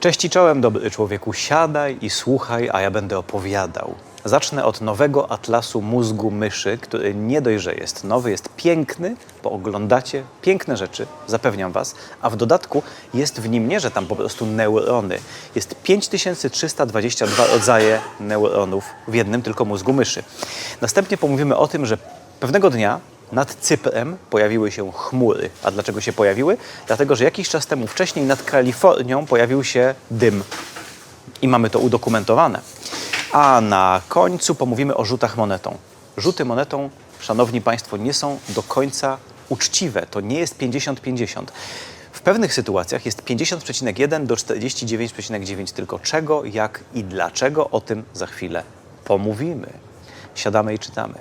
Cześć i czołem, dobry człowieku, siadaj i słuchaj, a ja będę opowiadał. Zacznę od nowego atlasu mózgu myszy, który nie dość, że jest nowy, jest piękny, bo oglądacie piękne rzeczy, zapewniam Was, a w dodatku jest w nim nie, że tam po prostu neurony. Jest 5322 rodzaje neuronów w jednym tylko mózgu myszy. Następnie pomówimy o tym, że pewnego dnia nad Cyprem pojawiły się chmury. A dlaczego się pojawiły? Dlatego, że jakiś czas temu wcześniej nad Kalifornią pojawił się dym. I mamy to udokumentowane. A na końcu pomówimy o rzutach monetą. Rzuty monetą, szanowni państwo, nie są do końca uczciwe. To nie jest 50-50. W pewnych sytuacjach jest 50,1 do 49,9. Tylko czego, jak i dlaczego, o tym za chwilę pomówimy. Siadamy i czytamy.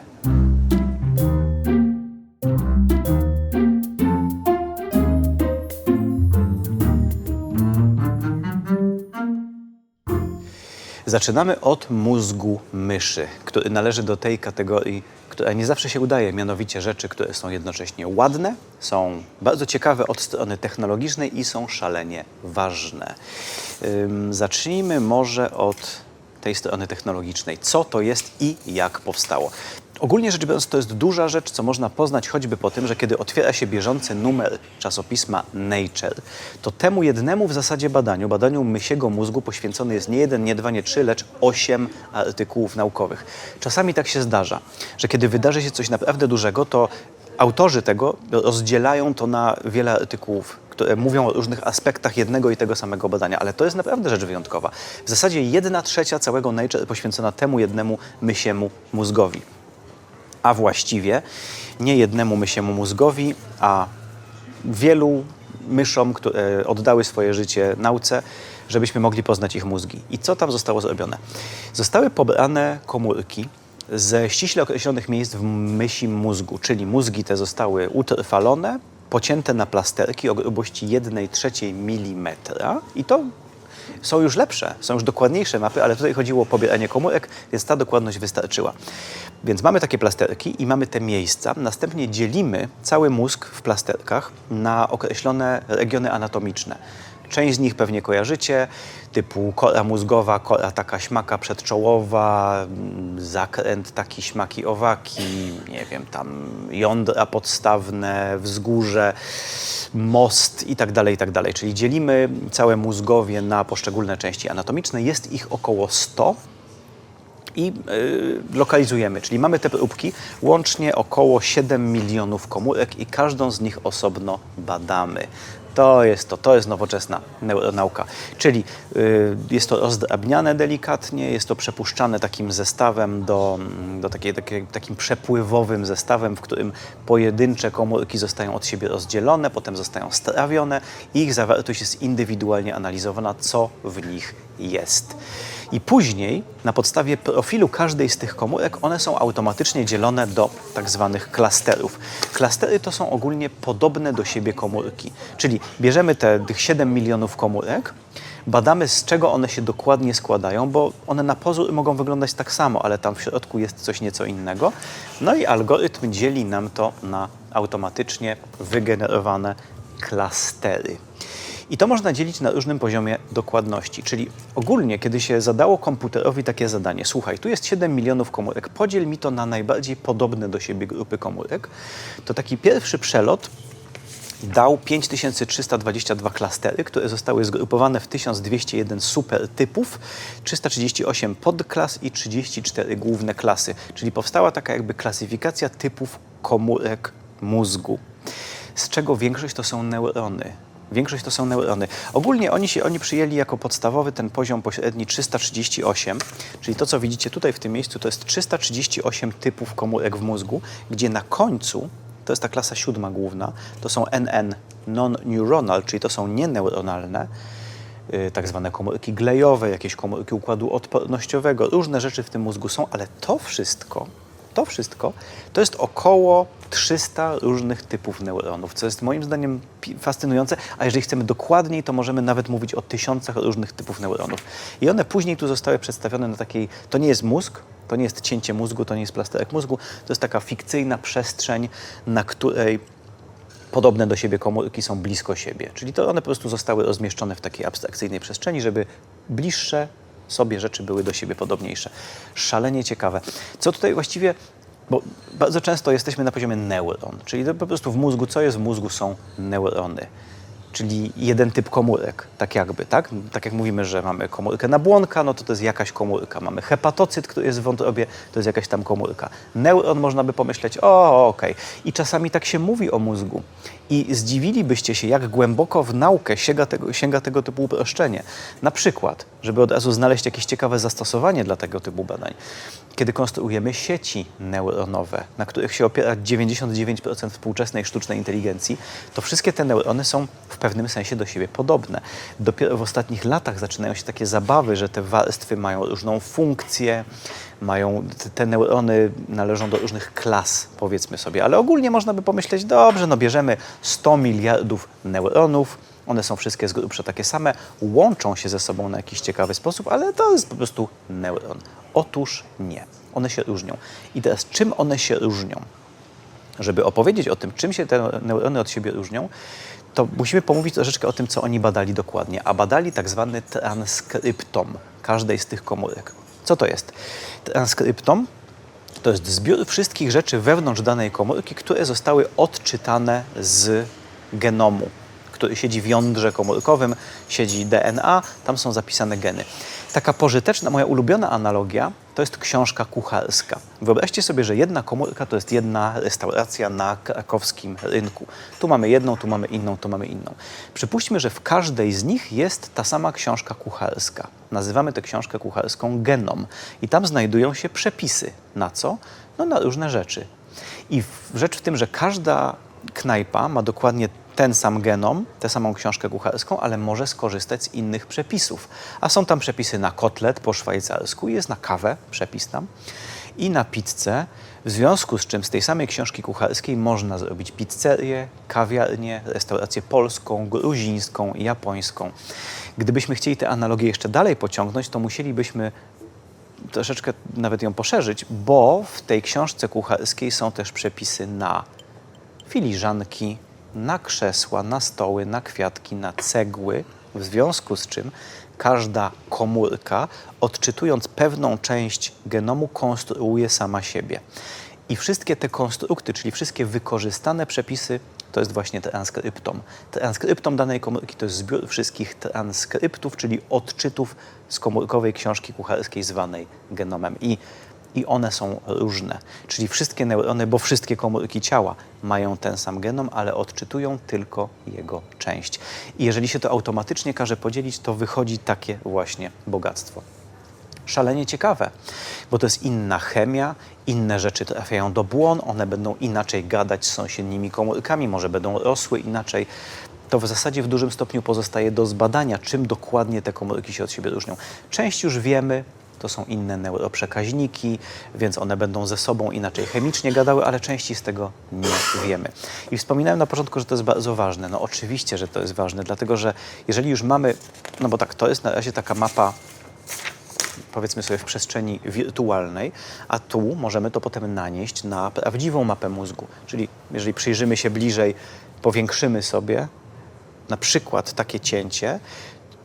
Zaczynamy od mózgu myszy, który należy do tej kategorii, która nie zawsze się udaje, mianowicie rzeczy, które są jednocześnie ładne, są bardzo ciekawe od strony technologicznej i są szalenie ważne. Zacznijmy może od tej strony technologicznej. Co to jest i jak powstało? Ogólnie rzecz biorąc, to jest duża rzecz, co można poznać choćby po tym, że kiedy otwiera się bieżący numer czasopisma Nature, to temu jednemu w zasadzie badaniu, badaniu mysiego mózgu poświęcony jest nie jeden, nie dwa, nie trzy, lecz osiem artykułów naukowych. Czasami tak się zdarza, że kiedy wydarzy się coś naprawdę dużego, to autorzy tego rozdzielają to na wiele artykułów, które mówią o różnych aspektach jednego i tego samego badania, ale to jest naprawdę rzecz wyjątkowa. W zasadzie jedna trzecia całego Nature poświęcona temu jednemu mysiemu mózgowi a właściwie nie jednemu mysiemu mózgowi, a wielu myszom, które oddały swoje życie nauce, żebyśmy mogli poznać ich mózgi. I co tam zostało zrobione? Zostały pobrane komórki ze ściśle określonych miejsc w mysim mózgu, czyli mózgi te zostały utrwalone, pocięte na plasterki o grubości 1 trzeciej milimetra i to są już lepsze, są już dokładniejsze mapy, ale tutaj chodziło o pobieranie komórek, więc ta dokładność wystarczyła. Więc mamy takie plasterki i mamy te miejsca. Następnie dzielimy cały mózg w plasterkach na określone regiony anatomiczne. Część z nich pewnie kojarzycie, typu kora mózgowa, kora taka śmaka przedczołowa, mm, zakręt taki śmaki owaki, nie wiem, tam jądra podstawne, wzgórze, most i tak dalej, i tak dalej. Czyli dzielimy całe mózgowie na poszczególne części anatomiczne. Jest ich około 100 i y, lokalizujemy, czyli mamy te próbki, łącznie około 7 milionów komórek i każdą z nich osobno badamy. To jest to, to jest nowoczesna neuronauka. Czyli y, jest to rozdrabniane delikatnie, jest to przepuszczane takim zestawem do, do takiej, takiej, takim przepływowym zestawem, w którym pojedyncze komórki zostają od siebie rozdzielone, potem zostają strawione i ich zawartość jest indywidualnie analizowana, co w nich jest. I później na podstawie profilu każdej z tych komórek one są automatycznie dzielone do tak zwanych klasterów. Klastery to są ogólnie podobne do siebie komórki, czyli bierzemy te tych 7 milionów komórek, badamy z czego one się dokładnie składają, bo one na pozór mogą wyglądać tak samo, ale tam w środku jest coś nieco innego. No i algorytm dzieli nam to na automatycznie wygenerowane klastery. I to można dzielić na różnym poziomie dokładności. Czyli ogólnie, kiedy się zadało komputerowi takie zadanie, słuchaj, tu jest 7 milionów komórek, podziel mi to na najbardziej podobne do siebie grupy komórek, to taki pierwszy przelot dał 5322 klastery, które zostały zgrupowane w 1201 supertypów, 338 podklas i 34 główne klasy. Czyli powstała taka jakby klasyfikacja typów komórek mózgu, z czego większość to są neurony. Większość to są neurony. Ogólnie oni, się, oni przyjęli jako podstawowy ten poziom pośredni 338, czyli to, co widzicie tutaj w tym miejscu, to jest 338 typów komórek w mózgu, gdzie na końcu, to jest ta klasa siódma główna, to są NN, non-neuronal, czyli to są nieneuronalne, yy, tak zwane komórki glejowe, jakieś komórki układu odpornościowego, różne rzeczy w tym mózgu są, ale to wszystko, to wszystko to jest około 300 różnych typów neuronów, co jest moim zdaniem fascynujące, a jeżeli chcemy dokładniej, to możemy nawet mówić o tysiącach różnych typów neuronów. I one później tu zostały przedstawione na takiej, to nie jest mózg, to nie jest cięcie mózgu, to nie jest plasterek mózgu, to jest taka fikcyjna przestrzeń, na której podobne do siebie komórki są blisko siebie. Czyli to one po prostu zostały rozmieszczone w takiej abstrakcyjnej przestrzeni, żeby bliższe sobie rzeczy były do siebie podobniejsze. Szalenie ciekawe. Co tutaj właściwie, bo bardzo często jesteśmy na poziomie neuron, czyli po prostu w mózgu, co jest w mózgu, są neurony. Czyli jeden typ komórek, tak jakby, tak? Tak jak mówimy, że mamy komórkę nabłonka, no to to jest jakaś komórka. Mamy hepatocyt, który jest w wątrobie, to jest jakaś tam komórka. Neuron można by pomyśleć, o, okej. I czasami tak się mówi o mózgu. I zdziwilibyście się, jak głęboko w naukę sięga tego, sięga tego typu uproszczenie. Na przykład, żeby od razu znaleźć jakieś ciekawe zastosowanie dla tego typu badań, kiedy konstruujemy sieci neuronowe, na których się opiera 99% współczesnej sztucznej inteligencji, to wszystkie te neurony są w pewnym sensie do siebie podobne. Dopiero w ostatnich latach zaczynają się takie zabawy, że te warstwy mają różną funkcję, mają te, neurony należą do różnych klas, powiedzmy sobie, ale ogólnie można by pomyśleć, dobrze, no bierzemy 100 miliardów neuronów, one są wszystkie z grubsza takie same, łączą się ze sobą na jakiś ciekawy sposób, ale to jest po prostu neuron. Otóż nie. One się różnią. I teraz czym one się różnią? Żeby opowiedzieć o tym, czym się te neurony od siebie różnią, to musimy pomówić troszeczkę o tym, co oni badali dokładnie. A badali tak zwany transkryptom każdej z tych komórek. Co to jest? Transkryptom to jest zbiór wszystkich rzeczy wewnątrz danej komórki, które zostały odczytane z genomu który siedzi w jądrze komórkowym, siedzi DNA, tam są zapisane geny. Taka pożyteczna, moja ulubiona analogia to jest książka kucharska. Wyobraźcie sobie, że jedna komórka to jest jedna restauracja na krakowskim rynku. Tu mamy jedną, tu mamy inną, tu mamy inną. Przypuśćmy, że w każdej z nich jest ta sama książka kucharska. Nazywamy tę książkę kucharską genom. I tam znajdują się przepisy. Na co? No na różne rzeczy. I rzecz w tym, że każda knajpa ma dokładnie ten sam genom, tę samą książkę kucharską, ale może skorzystać z innych przepisów. A są tam przepisy na kotlet po szwajcarsku, jest na kawę przepis tam i na pizzę, w związku z czym z tej samej książki kucharskiej można zrobić pizzerię, kawiarnię, restaurację polską, gruzińską, japońską. Gdybyśmy chcieli tę analogię jeszcze dalej pociągnąć, to musielibyśmy troszeczkę nawet ją poszerzyć, bo w tej książce kucharskiej są też przepisy na filiżanki, na krzesła, na stoły, na kwiatki, na cegły, w związku z czym każda komórka, odczytując pewną część genomu, konstruuje sama siebie. I wszystkie te konstrukty, czyli wszystkie wykorzystane przepisy, to jest właśnie transkryptom. Transkryptom danej komórki to jest zbiór wszystkich transkryptów, czyli odczytów z komórkowej książki kucharskiej zwanej genomem. I i one są różne. Czyli wszystkie neurony, bo wszystkie komórki ciała mają ten sam genom, ale odczytują tylko jego część. I jeżeli się to automatycznie każe podzielić, to wychodzi takie właśnie bogactwo. Szalenie ciekawe, bo to jest inna chemia, inne rzeczy trafiają do błon, one będą inaczej gadać z sąsiednimi komórkami, może będą rosły inaczej to w zasadzie w dużym stopniu pozostaje do zbadania, czym dokładnie te komórki się od siebie różnią. Część już wiemy, to są inne neuroprzekaźniki, więc one będą ze sobą inaczej chemicznie gadały, ale części z tego nie wiemy. I wspominałem na początku, że to jest bardzo ważne. No oczywiście, że to jest ważne, dlatego że jeżeli już mamy, no bo tak, to jest na razie taka mapa powiedzmy sobie w przestrzeni wirtualnej, a tu możemy to potem nanieść na prawdziwą mapę mózgu. Czyli jeżeli przyjrzymy się bliżej, powiększymy sobie na przykład takie cięcie,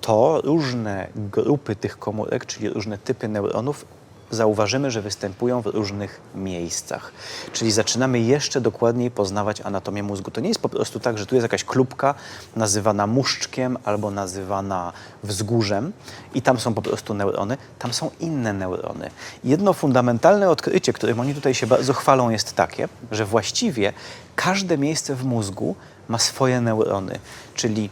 to różne grupy tych komórek, czyli różne typy neuronów, zauważymy, że występują w różnych miejscach. Czyli zaczynamy jeszcze dokładniej poznawać anatomię mózgu. To nie jest po prostu tak, że tu jest jakaś klubka nazywana muszczkiem albo nazywana wzgórzem i tam są po prostu neurony. Tam są inne neurony. Jedno fundamentalne odkrycie, którym oni tutaj się bardzo chwalą, jest takie, że właściwie każde miejsce w mózgu ma swoje neurony, czyli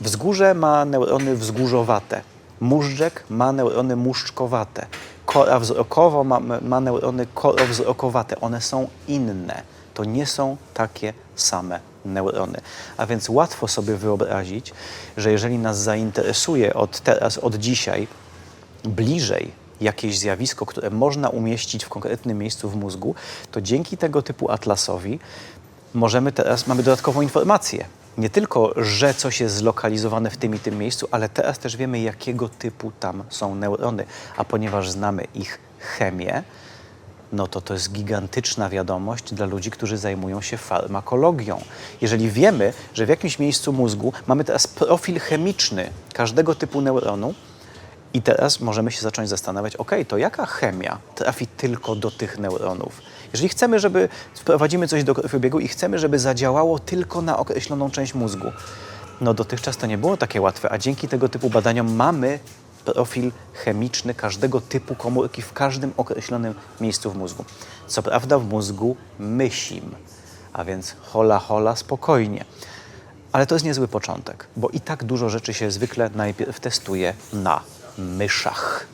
Wzgórze ma neurony wzgórzowate. Móżdżek ma neurony muszczkowate. Kora wzrokowa ma, ma neurony korowzrokowate. One są inne. To nie są takie same neurony. A więc łatwo sobie wyobrazić, że jeżeli nas zainteresuje od teraz, od dzisiaj bliżej jakieś zjawisko, które można umieścić w konkretnym miejscu w mózgu, to dzięki tego typu atlasowi możemy teraz, mamy dodatkową informację nie tylko, że coś jest zlokalizowane w tym i tym miejscu, ale teraz też wiemy, jakiego typu tam są neurony. A ponieważ znamy ich chemię, no to to jest gigantyczna wiadomość dla ludzi, którzy zajmują się farmakologią. Jeżeli wiemy, że w jakimś miejscu mózgu mamy teraz profil chemiczny każdego typu neuronu, i teraz możemy się zacząć zastanawiać, ok, to jaka chemia trafi tylko do tych neuronów? Jeżeli chcemy, żeby wprowadzimy coś do krwiobiegu i chcemy, żeby zadziałało tylko na określoną część mózgu, no dotychczas to nie było takie łatwe, a dzięki tego typu badaniom mamy profil chemiczny każdego typu komórki w każdym określonym miejscu w mózgu. Co prawda w mózgu mysim, a więc hola hola spokojnie. Ale to jest niezły początek, bo i tak dużo rzeczy się zwykle najpierw testuje na myszach.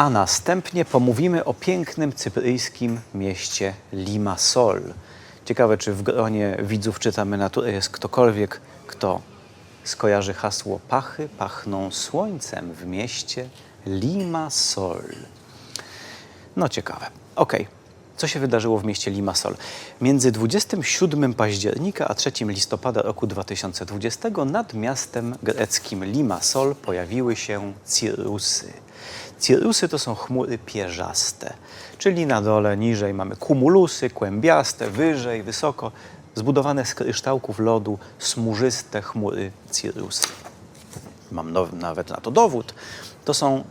A następnie pomówimy o pięknym cypryjskim mieście Limassol. Ciekawe, czy w gronie widzów czytamy naturę jest ktokolwiek, kto skojarzy hasło Pachy pachną słońcem w mieście Limassol. No ciekawe. Okej. Co się wydarzyło w mieście Limassol? Między 27 października a 3 listopada roku 2020 nad miastem greckim Limassol pojawiły się cirrusy. Cirrusy to są chmury pierzaste, czyli na dole, niżej mamy kumulusy, kłębiaste, wyżej, wysoko, zbudowane z kryształków lodu, smurzyste chmury cirrusy. Mam nawet na to dowód. To są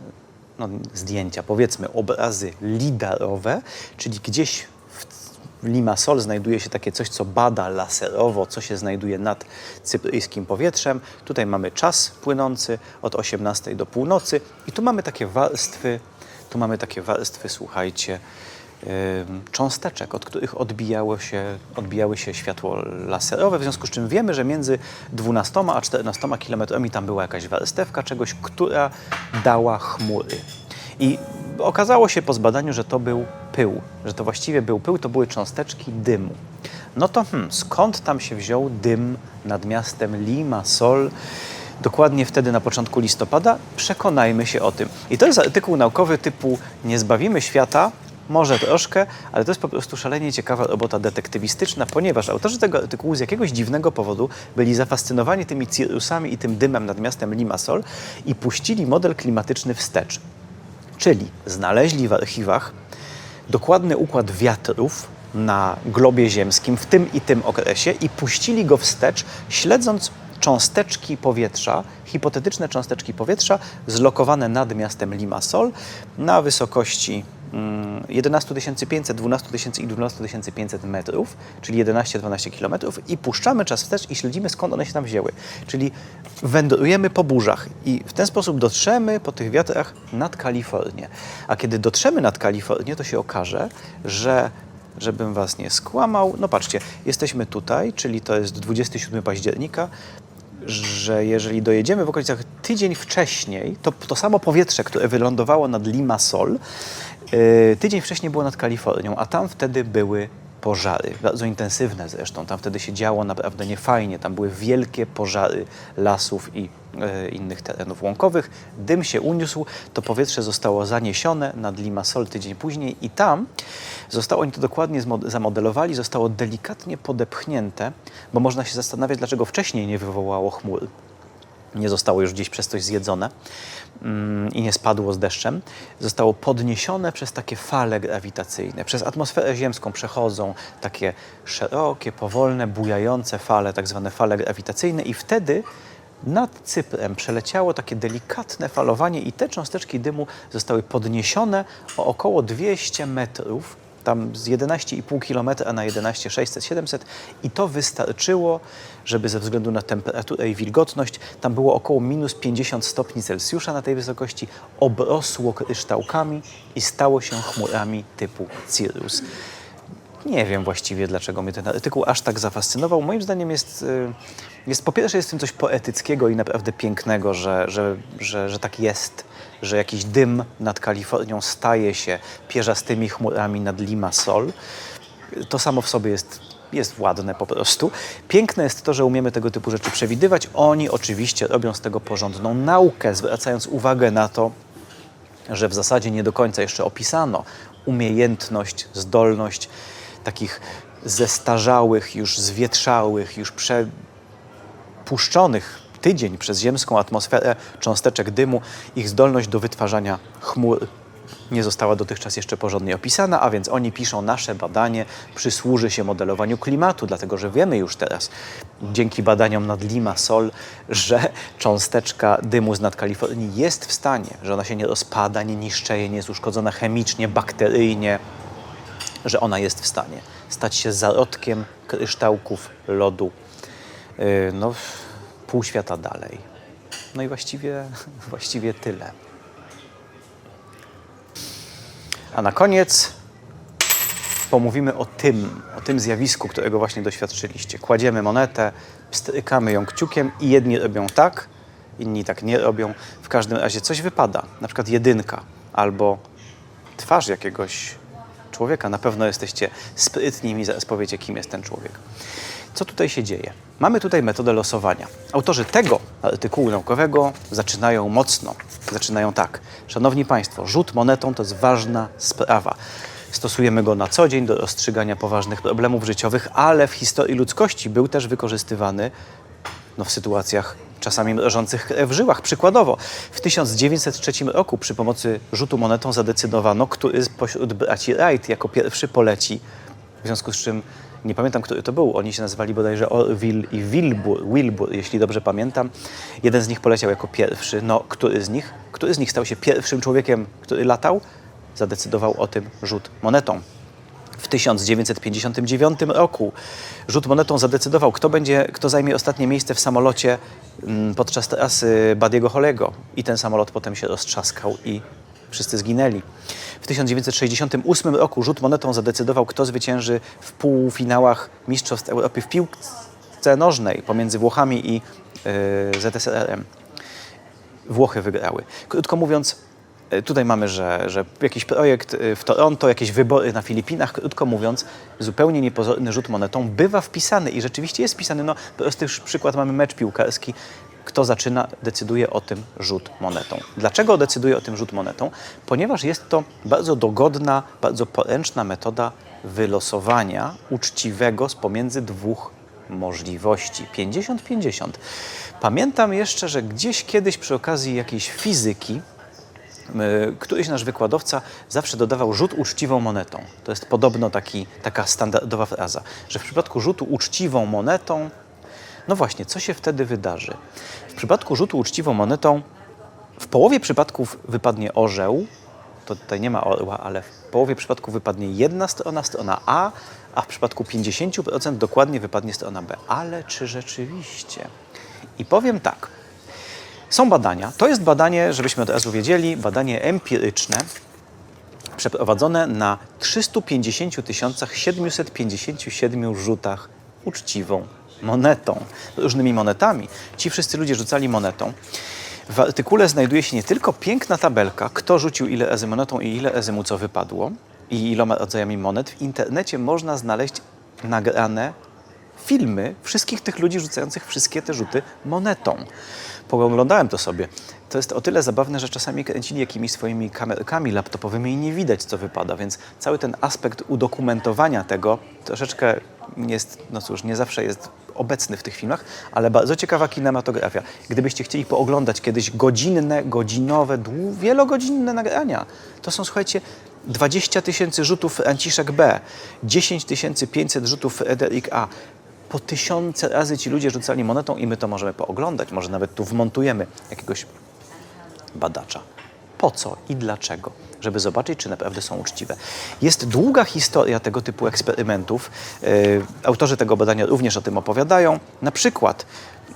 no, zdjęcia, powiedzmy obrazy lidarowe, czyli gdzieś w Limassol znajduje się takie coś, co bada laserowo, co się znajduje nad cypryjskim powietrzem. Tutaj mamy czas płynący od 18 do północy i tu mamy takie warstwy, tu mamy takie warstwy, słuchajcie, cząsteczek, od których odbijało się, odbijały się światło laserowe, w związku z czym wiemy, że między 12 a 14 kilometrami tam była jakaś warstewka czegoś, która dała chmury. I okazało się po zbadaniu, że to był pył, że to właściwie był pył, to były cząsteczki dymu. No to hmm, skąd tam się wziął dym nad miastem Limassol? Dokładnie wtedy na początku listopada przekonajmy się o tym. I to jest artykuł naukowy typu Nie zbawimy świata, może troszkę, ale to jest po prostu szalenie ciekawa robota detektywistyczna, ponieważ autorzy tego artykułu z jakiegoś dziwnego powodu byli zafascynowani tymi cirrusami i tym dymem nad miastem Limassol i puścili model klimatyczny wstecz. Czyli znaleźli w archiwach dokładny układ wiatrów na globie ziemskim w tym i tym okresie i puścili go wstecz, śledząc cząsteczki powietrza, hipotetyczne cząsteczki powietrza zlokowane nad miastem Limassol na wysokości 11 500, 12 000 i 12 500 metrów, czyli 11-12 kilometrów i puszczamy czas wstecz i śledzimy skąd one się tam wzięły. Czyli wędrujemy po burzach i w ten sposób dotrzemy po tych wiatrach nad Kalifornię. A kiedy dotrzemy nad Kalifornię, to się okaże, że żebym was nie skłamał, no patrzcie, jesteśmy tutaj, czyli to jest 27 października, że jeżeli dojedziemy w okolicach tydzień wcześniej, to to samo powietrze, które wylądowało nad Limassol, tydzień wcześniej było nad Kalifornią, a tam wtedy były pożary, bardzo intensywne zresztą. Tam wtedy się działo naprawdę niefajnie. Tam były wielkie pożary lasów i e, innych terenów łąkowych. Dym się uniósł, to powietrze zostało zaniesione nad Limassol tydzień później i tam zostało, oni to dokładnie zamodelowali, zostało delikatnie podepchnięte, bo można się zastanawiać, dlaczego wcześniej nie wywołało chmur nie zostało już gdzieś przez coś zjedzone i nie spadło z deszczem, zostało podniesione przez takie fale grawitacyjne. Przez atmosferę ziemską przechodzą takie szerokie, powolne, bujające fale, tak zwane fale grawitacyjne i wtedy nad Cyprem przeleciało takie delikatne falowanie i te cząsteczki dymu zostały podniesione o około 200 metrów tam z 11,5 km na 11 600 700 i to wystarczyło, żeby ze względu na temperaturę i wilgotność, tam było około minus 50 stopni Celsjusza na tej wysokości, obrosło kryształkami i stało się chmurami typu cirrus. Nie wiem właściwie, dlaczego mnie ten artykuł aż tak zafascynował. Moim zdaniem jest, y, jest po pierwsze jest w tym coś poetyckiego i naprawdę pięknego, że, że, że, że tak jest, że jakiś dym nad Kalifornią staje się pierzastymi chmurami nad Limassol. To samo w sobie jest, jest ładne po prostu. Piękne jest to, że umiemy tego typu rzeczy przewidywać. Oni oczywiście robią z tego porządną naukę, zwracając uwagę na to, że w zasadzie nie do końca jeszcze opisano umiejętność, zdolność takich zestarzałych, już zwietrzałych, już przepuszczonych tydzień przez ziemską atmosferę cząsteczek dymu, ich zdolność do wytwarzania chmur nie została dotychczas jeszcze porządnie opisana, a więc oni piszą, nasze badanie przysłuży się modelowaniu klimatu, dlatego że wiemy już teraz, dzięki badaniom nad Limassol, że cząsteczka dymu z nad Kalifornii jest w stanie, że ona się nie rozpada, nie niszczeje, nie jest uszkodzona chemicznie, bakteryjnie, że ona jest w stanie stać się zarodkiem kryształków lodu, yy, no, pół świata dalej. No i właściwie, właściwie tyle. A na koniec pomówimy o tym, o tym zjawisku, którego właśnie doświadczyliście. Kładziemy monetę, strykamy ją kciukiem i jedni robią tak, inni tak nie robią. W każdym razie coś wypada, na przykład jedynka albo twarz jakiegoś człowieka. Na pewno jesteście sprytni i zaraz powiecie, kim jest ten człowiek. Co tutaj się dzieje? Mamy tutaj metodę losowania. Autorzy tego artykułu naukowego zaczynają mocno. Zaczynają tak. Szanowni Państwo, rzut monetą to jest ważna sprawa. Stosujemy go na co dzień do rozstrzygania poważnych problemów życiowych, ale w historii ludzkości był też wykorzystywany no, w sytuacjach czasami mrożących w żyłach. Przykładowo, w 1903 roku przy pomocy rzutu monetą zadecydowano, który pośród braci Wright jako pierwszy poleci, w związku z czym nie pamiętam, który to był. Oni się nazywali bodajże Orville i Wilbur, Wilbur, jeśli dobrze pamiętam. Jeden z nich poleciał jako pierwszy. No, który z nich? Który z nich stał się pierwszym człowiekiem, który latał? Zadecydował o tym rzut monetą. W 1959 roku rzut monetą zadecydował, kto, będzie, kto zajmie ostatnie miejsce w samolocie mm, podczas trasy Badiego Holego. I ten samolot potem się roztrzaskał i wszyscy zginęli. W 1968 roku rzut monetą zadecydował, kto zwycięży w półfinałach Mistrzostw Europy w piłce nożnej pomiędzy Włochami i yy, ZSRR-em. Włochy wygrały. Krótko mówiąc, tutaj mamy, że, że jakiś projekt y, w Toronto, jakieś wybory na Filipinach, krótko mówiąc, zupełnie niepozorny rzut monetą bywa wpisany i rzeczywiście jest wpisany. No, prosty przykład mamy mecz piłkarski. Kto zaczyna, decyduje o tym rzut monetą. Dlaczego decyduje o tym rzut monetą? Ponieważ jest to bardzo dogodna, bardzo poręczna metoda wylosowania uczciwego z pomiędzy dwóch możliwości. 50-50. Pamiętam jeszcze, że gdzieś kiedyś przy okazji jakiejś fizyki któryś nasz wykładowca zawsze dodawał rzut uczciwą monetą. To jest podobno taki, taka standardowa fraza, że w przypadku rzutu uczciwą monetą, no właśnie, co się wtedy wydarzy? W przypadku rzutu uczciwą monetą, w połowie przypadków wypadnie orzeł, to tutaj nie ma orła, ale w połowie przypadków wypadnie jedna strona, strona A, a w przypadku 50% dokładnie wypadnie strona B. Ale czy rzeczywiście? I powiem tak. Są badania. To jest badanie, żebyśmy od razu wiedzieli, badanie empiryczne przeprowadzone na 350 757 rzutach uczciwą monetą, różnymi monetami. Ci wszyscy ludzie rzucali monetą. W artykule znajduje się nie tylko piękna tabelka, kto rzucił ile razy monetą i ile razy mu co wypadło i iloma rodzajami monet. W internecie można znaleźć nagrane filmy wszystkich tych ludzi rzucających wszystkie te rzuty monetą. Poglądałem to sobie. To jest o tyle zabawne, że czasami kręcili jakimiś swoimi kamerkami laptopowymi i nie widać, co wypada, więc cały ten aspekt udokumentowania tego troszeczkę jest, no cóż, nie zawsze jest obecny w tych filmach, ale bardzo ciekawa kinematografia. Gdybyście chcieli pooglądać kiedyś godzinne, godzinowe, wielogodzinne nagrania, to są, słuchajcie, 20 tysięcy rzutów Franciszek B, 10 500 rzutów Fryderyk A. Po tysiące razy ci ludzie rzucali monetą i my to możemy pooglądać. Może nawet tu wmontujemy jakiegoś badacza. Po co i dlaczego? Żeby zobaczyć, czy naprawdę są uczciwe. Jest długa historia tego typu eksperymentów. Yy, autorzy tego badania również o tym opowiadają. Na przykład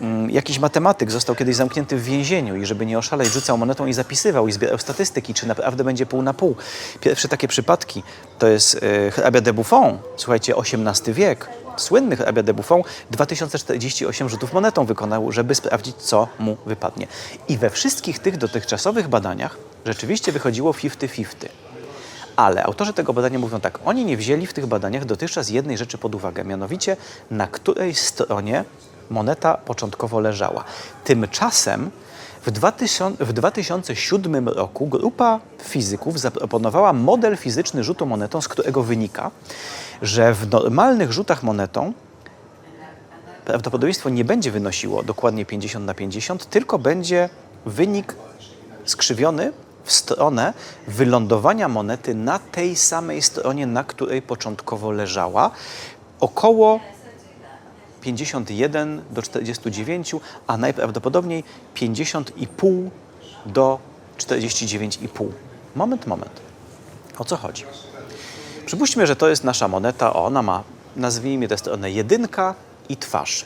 mm, jakiś matematyk został kiedyś zamknięty w więzieniu i żeby nie oszaleć, rzucał monetą i zapisywał i zbierał statystyki, czy naprawdę będzie pół na pół. Pierwsze takie przypadki to jest yy, hrabia de Buffon, słuchajcie, XVIII wiek. Słynny hrabia de Buffon 2048 rzutów monetą wykonał, żeby sprawdzić, co mu wypadnie. I we wszystkich tych dotychczasowych badaniach rzeczywiście wychodziło 50-50. Ale autorzy tego badania mówią tak, oni nie wzięli w tych badaniach dotychczas jednej rzeczy pod uwagę, mianowicie na której stronie moneta początkowo leżała. Tymczasem w, 2000, w 2007 roku grupa fizyków zaproponowała model fizyczny rzutu monetą, z którego wynika, że w normalnych rzutach monetą prawdopodobieństwo nie będzie wynosiło dokładnie 50 na 50, tylko będzie wynik skrzywiony w stronę wylądowania monety na tej samej stronie, na której początkowo leżała. Około 51 do 49, a najprawdopodobniej 50,5 do 49,5. Moment, moment. O co chodzi? Przypuśćmy, że to jest nasza moneta. O, ona ma, nazwijmy tę stronę jedynka i twarz.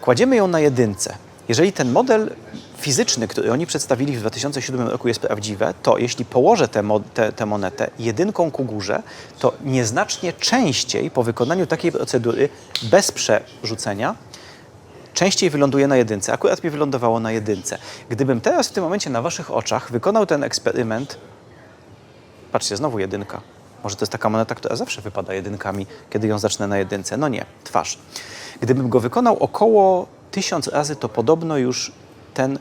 Kładziemy ją na jedynce. Jeżeli ten model fizyczny, który oni przedstawili w 2007 roku jest prawdziwy, to jeśli położę tę mo- tę- tę monetę jedynką ku górze, to nieznacznie częściej po wykonaniu takiej procedury bez przerzucenia częściej wyląduje na jedynce. Akurat mi wylądowało na jedynce. Gdybym teraz w tym momencie na waszych oczach wykonał ten eksperyment, patrzcie, znowu jedynka. Może to jest taka moneta, która zawsze wypada jedynkami, kiedy ją zacznę na jedynce. No nie, twarz. Gdybym go wykonał około tysiąc razy, to podobno już ten,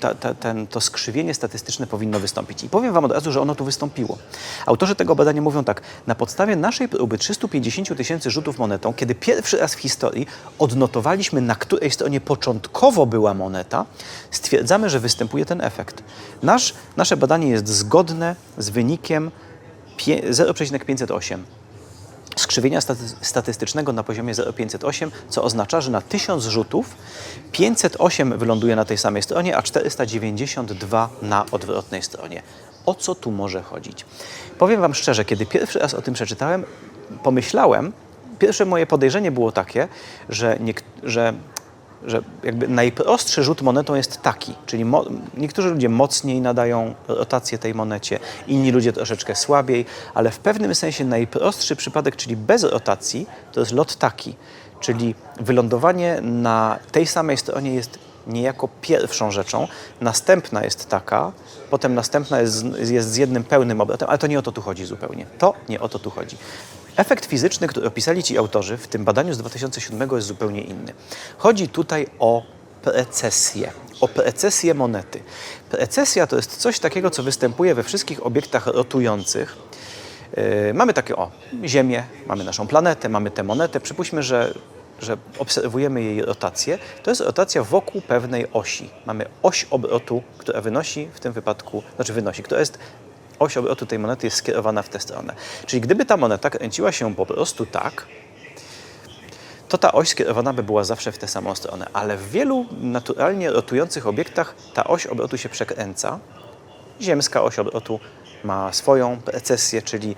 ta, ta, ten, to skrzywienie statystyczne powinno wystąpić. I powiem Wam od razu, że ono tu wystąpiło. Autorzy tego badania mówią tak, na podstawie naszej próby 350 tysięcy rzutów monetą, kiedy pierwszy raz w historii odnotowaliśmy, na której stronie początkowo była moneta, stwierdzamy, że występuje ten efekt. Nasz, nasze badanie jest zgodne z wynikiem 0,508 skrzywienia staty- statystycznego na poziomie 0,508, co oznacza, że na 1000 rzutów 508 wyląduje na tej samej stronie, a 492 na odwrotnej stronie. O co tu może chodzić? Powiem Wam szczerze, kiedy pierwszy raz o tym przeczytałem, pomyślałem, pierwsze moje podejrzenie było takie, że, że że jakby najprostszy rzut monetą jest taki, czyli niektórzy ludzie mocniej nadają rotację tej monecie, inni ludzie troszeczkę słabiej, ale w pewnym sensie najprostszy przypadek, czyli bez rotacji, to jest lot taki, czyli wylądowanie na tej samej stronie jest niejako pierwszą rzeczą, następna jest taka, potem następna jest, jest z jednym pełnym obrotem, ale to nie o to tu chodzi zupełnie. To nie o to tu chodzi. Efekt fizyczny, który opisali ci autorzy w tym badaniu z 2007 jest zupełnie inny. Chodzi tutaj o precesję, o precesję monety. Precesja to jest coś takiego, co występuje we wszystkich obiektach rotujących. Yy, mamy takie, o, Ziemię, mamy naszą planetę, mamy tę monetę. Przypuśćmy, że, że obserwujemy jej rotację. To jest rotacja wokół pewnej osi. Mamy oś obrotu, która wynosi w tym wypadku, znaczy wynosi, która jest oś obrotu tej monety jest skierowana w tę stronę. Czyli gdyby ta moneta kręciła się po prostu tak, to ta oś skierowana by była zawsze w tę samą stronę. Ale w wielu naturalnie rotujących obiektach ta oś obrotu się przekręca. Ziemska oś obrotu ma swoją precesję, czyli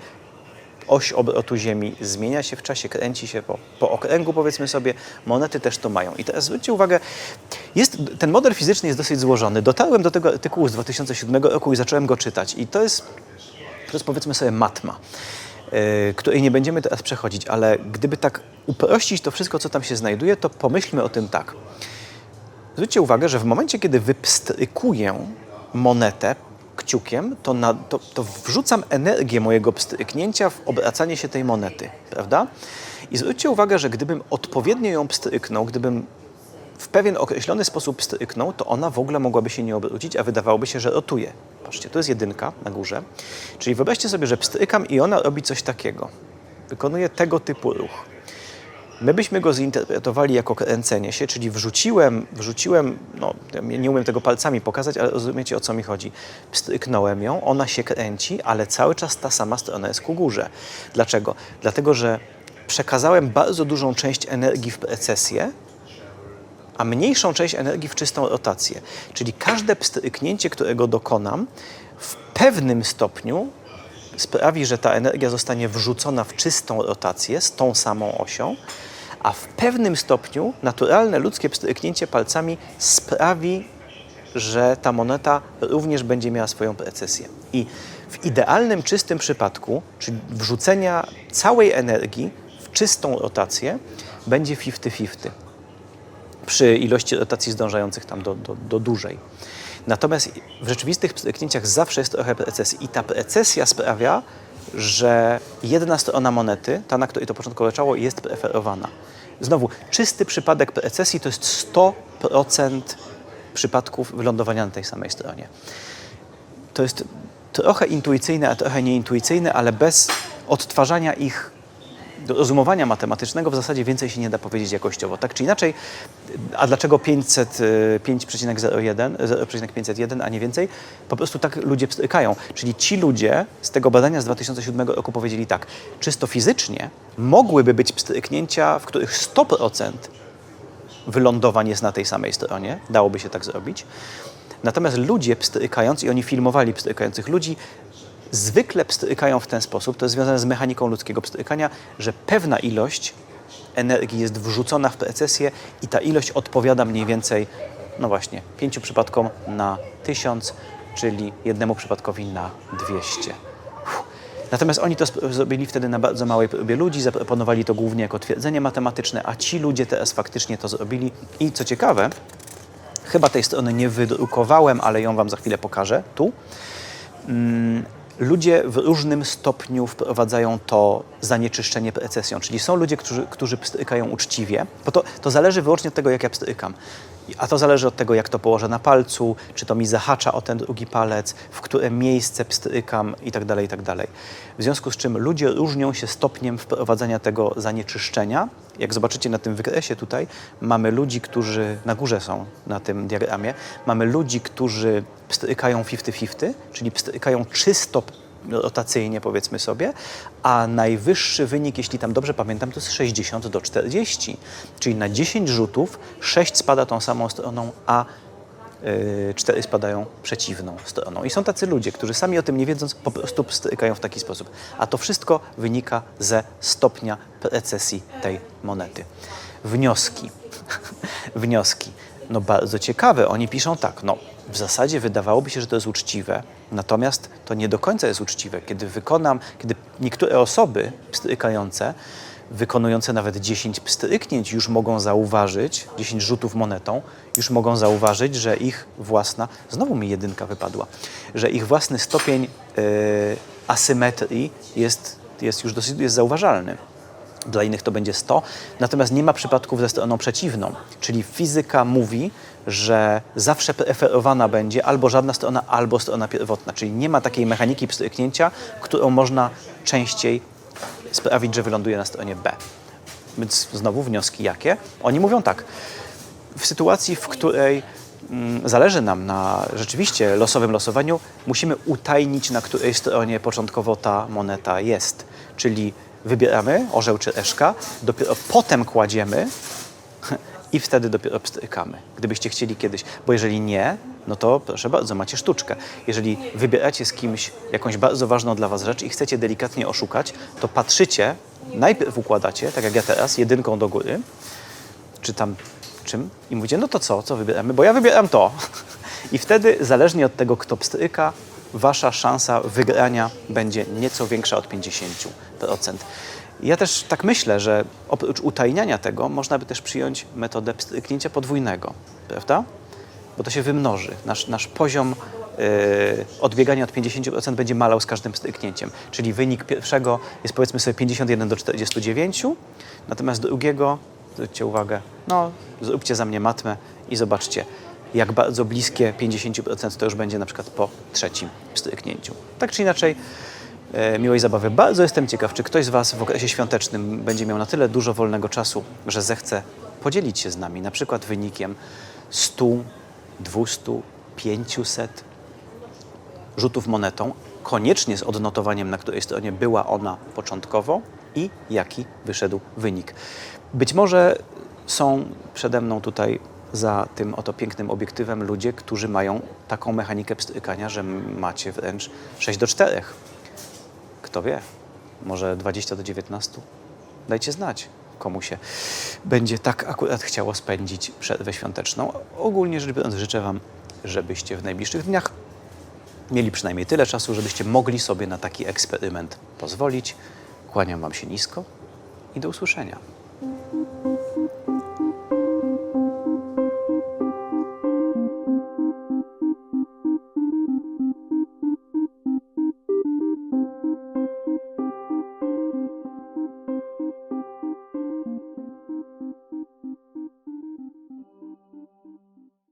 oś obrotu Ziemi zmienia się w czasie, kręci się po, po okręgu, powiedzmy sobie. Monety też to mają. I teraz zwróćcie uwagę, jest, ten model fizyczny jest dosyć złożony. Dotarłem do tego artykułu z 2007 roku i zacząłem go czytać. I to jest, to jest powiedzmy sobie matma, yy, której nie będziemy teraz przechodzić, ale gdyby tak uprościć to wszystko, co tam się znajduje, to pomyślmy o tym tak. Zwróćcie uwagę, że w momencie, kiedy wypstrykuję monetę kciukiem, to, na, to, to wrzucam energię mojego pstryknięcia w obracanie się tej monety, prawda? I zwróćcie uwagę, że gdybym odpowiednio ją pstryknął, gdybym w pewien określony sposób pstryknął, to ona w ogóle mogłaby się nie obrócić, a wydawałoby się, że rotuje. Patrzcie, to jest jedynka na górze. Czyli wyobraźcie sobie, że pstrykam i ona robi coś takiego. Wykonuje tego typu ruch. My byśmy go zinterpretowali jako kręcenie się, czyli wrzuciłem, wrzuciłem, no nie umiem tego palcami pokazać, ale rozumiecie o co mi chodzi. Pstryknąłem ją, ona się kręci, ale cały czas ta sama strona jest ku górze. Dlaczego? Dlatego, że przekazałem bardzo dużą część energii w precesję, a mniejszą część energii w czystą rotację. Czyli każde pstryknięcie, którego dokonam, w pewnym stopniu sprawi, że ta energia zostanie wrzucona w czystą rotację z tą samą osią, a w pewnym stopniu naturalne ludzkie pstryknięcie palcami sprawi, że ta moneta również będzie miała swoją precesję. I w idealnym, czystym przypadku, czyli wrzucenia całej energii w czystą rotację, będzie 50-50 przy ilości rotacji zdążających tam do, do, do dłużej. Natomiast w rzeczywistych pstryknięciach zawsze jest trochę precesji i ta precesja sprawia, że jedna strona monety, ta na której to początkowo leciało, jest preferowana. Znowu, czysty przypadek precesji to jest 100% przypadków wylądowania na tej samej stronie. To jest trochę intuicyjne, a trochę nieintuicyjne, ale bez odtwarzania ich rozumowania matematycznego w zasadzie więcej się nie da powiedzieć jakościowo. Tak czy inaczej, a dlaczego 500, y, 5,01, 0,501, a nie więcej? Po prostu tak ludzie pstrykają. Czyli ci ludzie z tego badania z 2007 roku powiedzieli tak, czysto fizycznie mogłyby być pstryknięcia, w których 100% wylądowań jest na tej samej stronie, dałoby się tak zrobić. Natomiast ludzie pstrykając, i oni filmowali pstrykających ludzi, zwykle pstrykają w ten sposób, to jest związane z mechaniką ludzkiego pstrykania, że pewna ilość energii jest wrzucona w precesję i ta ilość odpowiada mniej więcej, no właśnie, pięciu przypadkom na tysiąc, czyli jednemu przypadkowi na 200. Uff. Natomiast oni to zrobili wtedy na bardzo małej próbie ludzi, zaproponowali to głównie jako twierdzenie matematyczne, a ci ludzie teraz faktycznie to zrobili. I co ciekawe, chyba tej strony nie wydrukowałem, ale ją Wam za chwilę pokażę tu. Mm, Ludzie w różnym stopniu wprowadzają to zanieczyszczenie precesją, czyli są ludzie, którzy, którzy pstrykają uczciwie, bo to, to zależy wyłącznie od tego, jak ja pstrykam. A to zależy od tego, jak to położę na palcu, czy to mi zahacza o ten drugi palec, w które miejsce pstrykam i tak dalej, i tak. W związku z czym ludzie różnią się stopniem wprowadzania tego zanieczyszczenia. Jak zobaczycie na tym wykresie tutaj, mamy ludzi, którzy na górze są na tym diagramie, mamy ludzi, którzy pstrykają 50-50, czyli pstrykają czysto rotacyjnie powiedzmy sobie, a najwyższy wynik, jeśli tam dobrze pamiętam, to jest 60 do 40. Czyli na 10 rzutów 6 spada tą samą stroną, a yy, 4 spadają przeciwną stroną. I są tacy ludzie, którzy sami o tym nie wiedząc po prostu pstrykają w taki sposób. A to wszystko wynika ze stopnia precesji tej monety. Wnioski. Wnioski. No bardzo ciekawe. Oni piszą tak, no w zasadzie wydawałoby się, że to jest uczciwe, natomiast to nie do końca jest uczciwe. Kiedy wykonam, kiedy niektóre osoby pstrykające, wykonujące nawet 10 pstryknięć już mogą zauważyć, 10 rzutów monetą, już mogą zauważyć, że ich własna, znowu mi jedynka wypadła, że ich własny stopień yy, asymetrii jest, jest już dosyć jest zauważalny. Dla innych to będzie 100, natomiast nie ma przypadków ze stroną przeciwną. Czyli fizyka mówi, że zawsze preferowana będzie albo żadna strona, albo strona pierwotna. Czyli nie ma takiej mechaniki pstryknięcia, którą można częściej sprawić, że wyląduje na stronie B. Więc znowu wnioski jakie? Oni mówią tak. W sytuacji, w której mm, zależy nam na rzeczywiście losowym losowaniu, musimy utajnić, na której stronie początkowo ta moneta jest. Czyli wybieramy orzeł czy eszka, dopiero potem kładziemy i wtedy dopiero pstrykamy. Gdybyście chcieli kiedyś, bo jeżeli nie, no to proszę bardzo, macie sztuczkę. Jeżeli wybieracie z kimś jakąś bardzo ważną dla was rzecz i chcecie delikatnie oszukać, to patrzycie, najpierw układacie, tak jak ja teraz, jedynką do góry, czy tam czym i mówicie, no to co, co wybieramy? Bo ja wybieram to. I wtedy, zależnie od tego, kto pstryka, wasza szansa wygrania będzie nieco większa od 50%. Ja też tak myślę, że oprócz utajniania tego, można by też przyjąć metodę pstryknięcia podwójnego, prawda? Bo to się wymnoży. Nasz, nasz poziom yy, od 50% będzie malał z każdym pstryknięciem. Czyli wynik pierwszego jest powiedzmy sobie 51 do 49, natomiast drugiego, zwróćcie uwagę, no zróbcie za mnie matmę i zobaczcie, jak bardzo bliskie 50% to już będzie na przykład po trzecim pstryknięciu. Tak czy inaczej, miłej zabawy. Bardzo jestem ciekaw, czy ktoś z Was w okresie świątecznym będzie miał na tyle dużo wolnego czasu, że zechce podzielić się z nami na przykład wynikiem 100, 200, 500 rzutów monetą, koniecznie z odnotowaniem, na której stronie była ona początkowo i jaki wyszedł wynik. Być może są przede mną tutaj za tym oto pięknym obiektywem ludzie, którzy mają taką mechanikę pstrykania, że macie wręcz 6 do 4. Kto wie, może 20 do 19? Dajcie znać, komu się będzie tak akurat chciało spędzić przerwę świąteczną. Ogólnie rzecz biorąc, życzę Wam, żebyście w najbliższych dniach mieli przynajmniej tyle czasu, żebyście mogli sobie na taki eksperyment pozwolić. Kłaniam Wam się nisko i do usłyszenia.